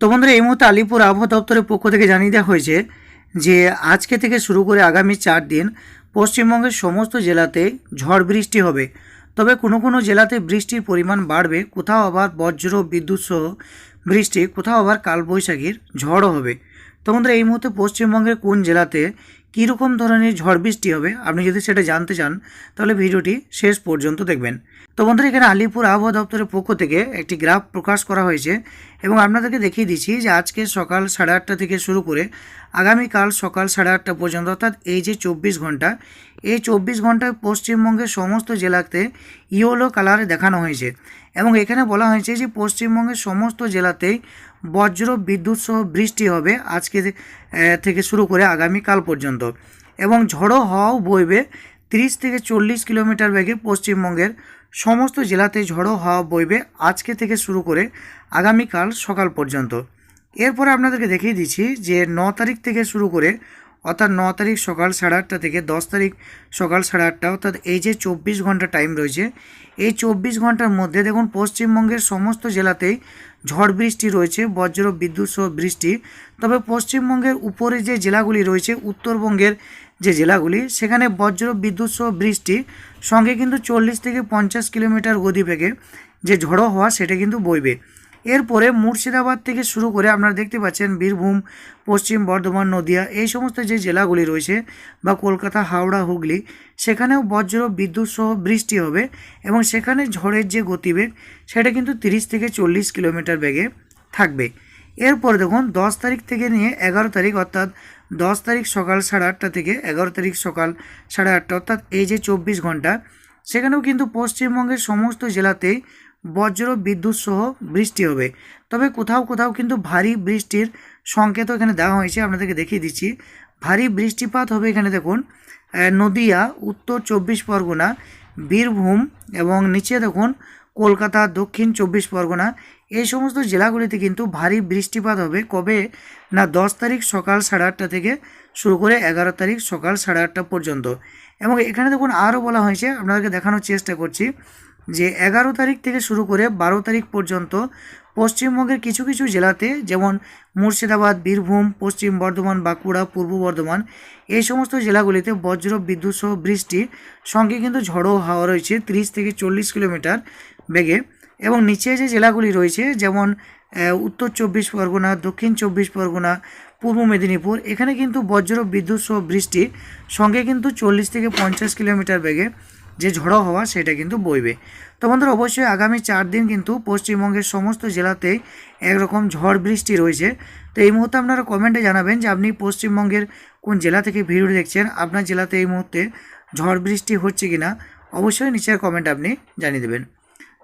তো বন্ধুরা, এই মুহূর্তে আলিপুর আবহাওয়া দপ্তরের পক্ষ থেকে জানিয়ে দেওয়া হয়েছে যে, আজকে থেকে শুরু করে আগামী চার দিন পশ্চিমবঙ্গের সমস্ত জেলাতে ঝড় বৃষ্টি হবে। তবে কোনো কোনো জেলাতে বৃষ্টির পরিমাণ বাড়বে। কোথাও আবার বজ্র, বিদ্যুৎ সহ বৃষ্টি, কোথাও আবার কালবৈশাখীর ঝড়ও হবে। তো বন্ধুরা, এই মুহূর্তে পশ্চিমবঙ্গের কোন জেলাতে কীরকম ধরনের ঝড় বৃষ্টি হবে, আপনি যদি সেটা জানতে চান, তাহলে ভিডিওটি শেষ পর্যন্ত দেখবেন। তো বন্ধুরা, এখানে আলিপুর আবহাওয়া দপ্তরের পক্ষ থেকে একটি গ্রাফ প্রকাশ করা হয়েছে এবং আপনাদেরকে দেখিয়ে দিচ্ছি যে আজকে সকাল সাড়ে আটটা থেকে শুরু করে আগামীকাল সকাল সাড়ে আটটা পর্যন্ত, অর্থাৎ এই যে চব্বিশ ঘণ্টা, এই চব্বিশ ঘন্টায় পশ্চিমবঙ্গের সমস্ত জেলাতে ইয়েলো কালারে দেখানো হয়েছে। এবং এখানে বলা হয়েছে যে, পশ্চিমবঙ্গের সমস্ত জেলাতেই বজ্র বিদ্যুৎ সহ বৃষ্টি হবে আজকে থেকে শুরু করে আগামীকাল পর্যন্ত। এবং ঝড়ো হওয়াও বইবে তিরিশ থেকে চল্লিশ কিলোমিটার বেগে পশ্চিমবঙ্গের সমস্ত জেলাতে ঝড়ো হাওয়া বইবে আজকে থেকে শুরু করে আগামীকাল সকাল পর্যন্ত। এরপরে আপনাদেরকে দেখিয়ে দিচ্ছি যে ন তারিখ থেকে শুরু করে, অর্থাৎ ন তারিখ সকাল সাড়ে আটটা থেকে দশ তারিখ সকাল সাড়ে আটটা, অর্থাৎ এই যে চব্বিশ ঘণ্টা টাইম রয়েছে, এই চব্বিশ ঘণ্টার মধ্যে দেখুন পশ্চিমবঙ্গের সমস্ত জেলাতেই ঝড় বৃষ্টি রয়েছে, বজ্র, বিদ্যুৎ সহ বৃষ্টি। তবে পশ্চিমবঙ্গের উপরে যে জেলাগুলি রয়েছে, উত্তরবঙ্গের যে জেলাগুলি, সেখানে বজ্র, বিদ্যুৎ সহ বৃষ্টি সঙ্গে কিন্তু চল্লিশ থেকে পঞ্চাশ কিলোমিটার গদি গতিবেগে যে ঝড়ো হওয়া, সেটা কিন্তু বইবে। এরপরে মুর্শিদাবাদ থেকে শুরু করে আপনারা দেখতে পাচ্ছেন বীরভূম, পশ্চিম বর্ধমান, নদিয়া, এই সমস্ত যে জেলাগুলি রয়েছে বা কলকাতা, হাওড়া, হুগলি, সেখানেও বজ্র, বিদ্যুৎ সহ বৃষ্টি হবে এবং সেখানে ঝড়ের যে গতিবেগ, সেটা কিন্তু তিরিশ থেকে চল্লিশ কিলোমিটার বেগে থাকবে। এরপর দেখুন, দশ তারিখ থেকে নিয়ে এগারো তারিখ, অর্থাৎ দশ তারিখ সকাল সাড়ে আটটা থেকে এগারো তারিখ সকাল সাড়ে আটটা, অর্থাৎ এই যে চব্বিশ ঘণ্টা, সেখানেও কিন্তু পশ্চিমবঙ্গের সমস্ত জেলাতেই বজ্র, বিদ্যুৎ সহ বৃষ্টি হবে। তবে কোথাও কোথাও কিন্তু ভারী বৃষ্টির সংকেত এখানে দেওয়া হয়েছে, আপনাদেরকে দেখিয়ে দিচ্ছি। ভারী বৃষ্টিপাত হবে এখানে দেখুন নদিয়া, উত্তর চব্বিশ পরগনা, বীরভূম এবং নিচে দেখুন, কলকাতা, দক্ষিণ চব্বিশ পরগনা। এই সমস্ত জেলাগুলিতে কিন্তু ভারী বৃষ্টিপাত হবে। কবে? না, দশ তারিখ সকাল সাড়ে আটটা থেকে শুরু করে এগারো তারিখ সকাল সাড়ে আটটা পর্যন্ত। এবং এখানে দেখুন আরও বলা হয়েছে, আপনাদেরকে দেখানোর চেষ্টা করছি। যে এগারো তারিখ থেকে শুরু করে বারো তারিখ পর্যন্ত পশ্চিমবঙ্গের কিছু কিছু জেলাতে, যেমন মুর্শিদাবাদ, বীরভূম, পশ্চিম বর্ধমান, বাঁকুড়া, পূর্ব বর্ধমান, এই সমস্ত জেলাগুলিতে বজ্র, বিদ্যুৎ সহ বৃষ্টি সঙ্গে কিন্তু ঝড়ো হাওয়া রয়েছে তিরিশ থেকে চল্লিশ কিলোমিটার বেগে। এবং নিচে যে জেলাগুলি রয়েছে, যেমন উত্তর চব্বিশ পরগনা, দক্ষিণ চব্বিশ পরগনা, পূর্ব মেদিনীপুর, এখানে কিন্তু বজ্র, বিদ্যুৎ সহ বৃষ্টি সঙ্গে কিন্তু চল্লিশ থেকে পঞ্চাশ কিলোমিটার বেগে যে ঝড়ো হওয়া সেটা কিন্তু বইবে। তো বন্ধুরা, অবশ্যই আগামী চার দিন কিন্তু পশ্চিমবঙ্গের সমস্ত জেলাতেই একরকম ঝড় বৃষ্টি রয়েছে। তো এই মুহূর্তে আপনারা কমেন্টে জানাবেন যে আপনি পশ্চিমবঙ্গের কোন জেলা থেকে ভিড় দেখছেন, আপনার জেলাতে এই মুহূর্তে ঝড় বৃষ্টি হচ্ছে কি না অবশ্যই নিচের কমেন্ট আপনি জানিয়ে দেবেন।